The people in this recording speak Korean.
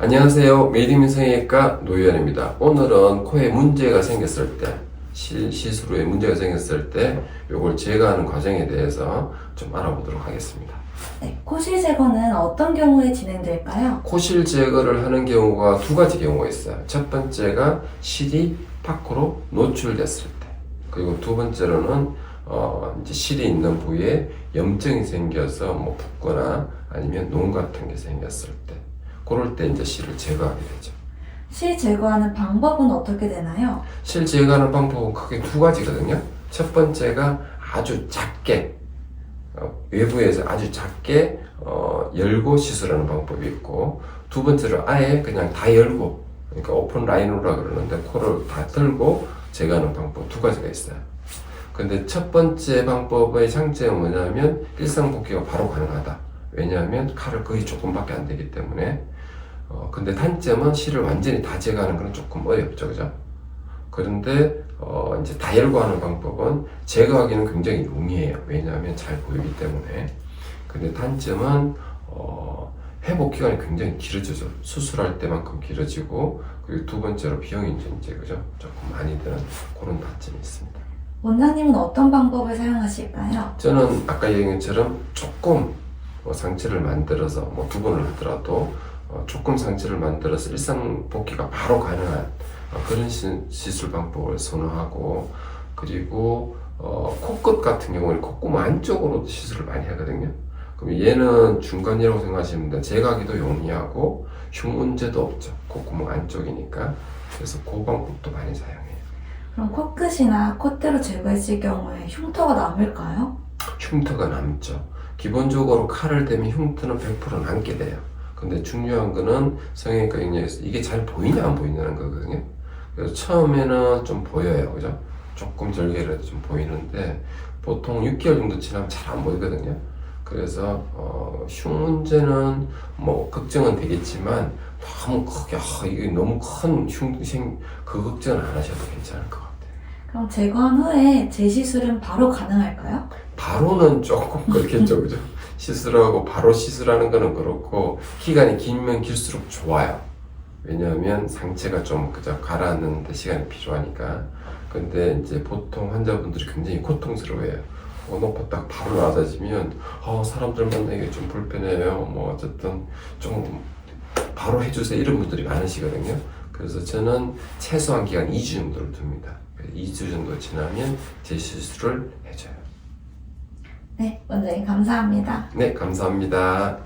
안녕하세요. 메이드민 성형외과 노유현입니다. 오늘은 코에 문제가 생겼을 때, 시, 시술 후에 문제가 생겼을 때, 요걸 제거하는 과정에 대해서 좀 알아보도록 하겠습니다. 네, 코실 제거는 어떤 경우에 진행될까요? 코실 제거를 하는 경우가 두 가지 경우가 있어요. 첫 번째가 실이 밖으로 노출됐을 때, 그리고 두 번째로는 어, 이제 실이 있는 부위에 염증이 생겨서 뭐 붓거나 아니면 농 같은 게 생겼을 때, 그럴 때 이제 실을 제거하게 되죠. 실 제거하는 방법은 어떻게 되나요? 실 제거하는 방법은 크게 두 가지거든요. 첫 번째가 아주 작게 어, 외부에서 아주 작게 어, 열고 시술하는 방법이 있고 두 번째로 아예 그냥 다 열고 그러니까 오픈 라인으로라 그러는데 코를 다 들고 제거하는 방법 두 가지가 있어요. 근데 첫 번째 방법의 장점은 뭐냐면 일상 복귀가 바로 가능하다. 왜냐하면 칼을 거의 조금밖에 안 되기 때문에 어, 근데 단점은 실을 완전히 다 제거하는 건 조금 어렵죠, 그죠? 그런데 어, 이제 다 열고 하는 방법은 제거하기는 굉장히 용이해요. 왜냐하면 잘 보이기 때문에. 근데 단점은 어, 회복 기간이 굉장히 길어져서 수술할 때만큼 길어지고 그리고 두 번째로 비용이 이제, 그죠? 조금 많이 드는 그런 단점이 있습니다. 원장님은 어떤 방법을 사용하실까요? 저는 아까 얘기한 것처럼 조금 뭐 상체를 만들어서 뭐 두 번을 하더라도 어, 조금 상체를 만들어서 일상 복귀가 바로 가능한 어, 그런 시, 시술 방법을 선호하고 그리고 어, 코끝 같은 경우는 콧구멍 안쪽으로도 시술을 많이 하거든요. 그럼 얘는 중간이라고 생각하시면 돼요. 제거하기도 용이하고 흉 문제도 없죠. 콧구멍 안쪽이니까. 그래서 그 방법도 많이 사용해요. 그럼 코끝이나 콧대로 제거했을 경우에 흉터가 남을까요? 흉터가 남죠. 기본적으로 칼을 대면 흉터는 100% 남게 돼요. 근데 중요한 거는 성형외과 영역에서 이게 잘 보이냐 안 보이냐는 거거든요. 그래서 처음에는 좀 보여요. 그죠? 조금 절개라도 좀 보이는데 보통 6개월 정도 지나면 잘 안 보이거든요. 그래서 어, 흉 문제는 뭐 걱정은 되겠지만 너무 크게 아, 이게 너무 큰 흉생 그 걱정은 안 하셔도 괜찮을 것 같아요. 그럼 제거한 후에 재시술은 바로 가능할까요? 바로는 조금 그렇겠죠, 그죠? 시술하고 바로 시술하는 거는 그렇고 기간이 길면 길수록 좋아요. 왜냐하면 상체가 좀 그저 가라앉는데 시간이 필요하니까. 근데 이제 보통 환자분들이 굉장히 고통스러워해요. 어, 놓고 딱 바로 낮아지면 어, 사람들 만나기 좀 불편해요. 뭐 어쨌든 좀 바로 해주세요 이런 분들이 많으시거든요. 그래서 저는 최소한 기간 2주 정도를 둡니다. 2주 정도 지나면 재시술을 해줘요. 네, 원장님 감사합니다. 네, 감사합니다.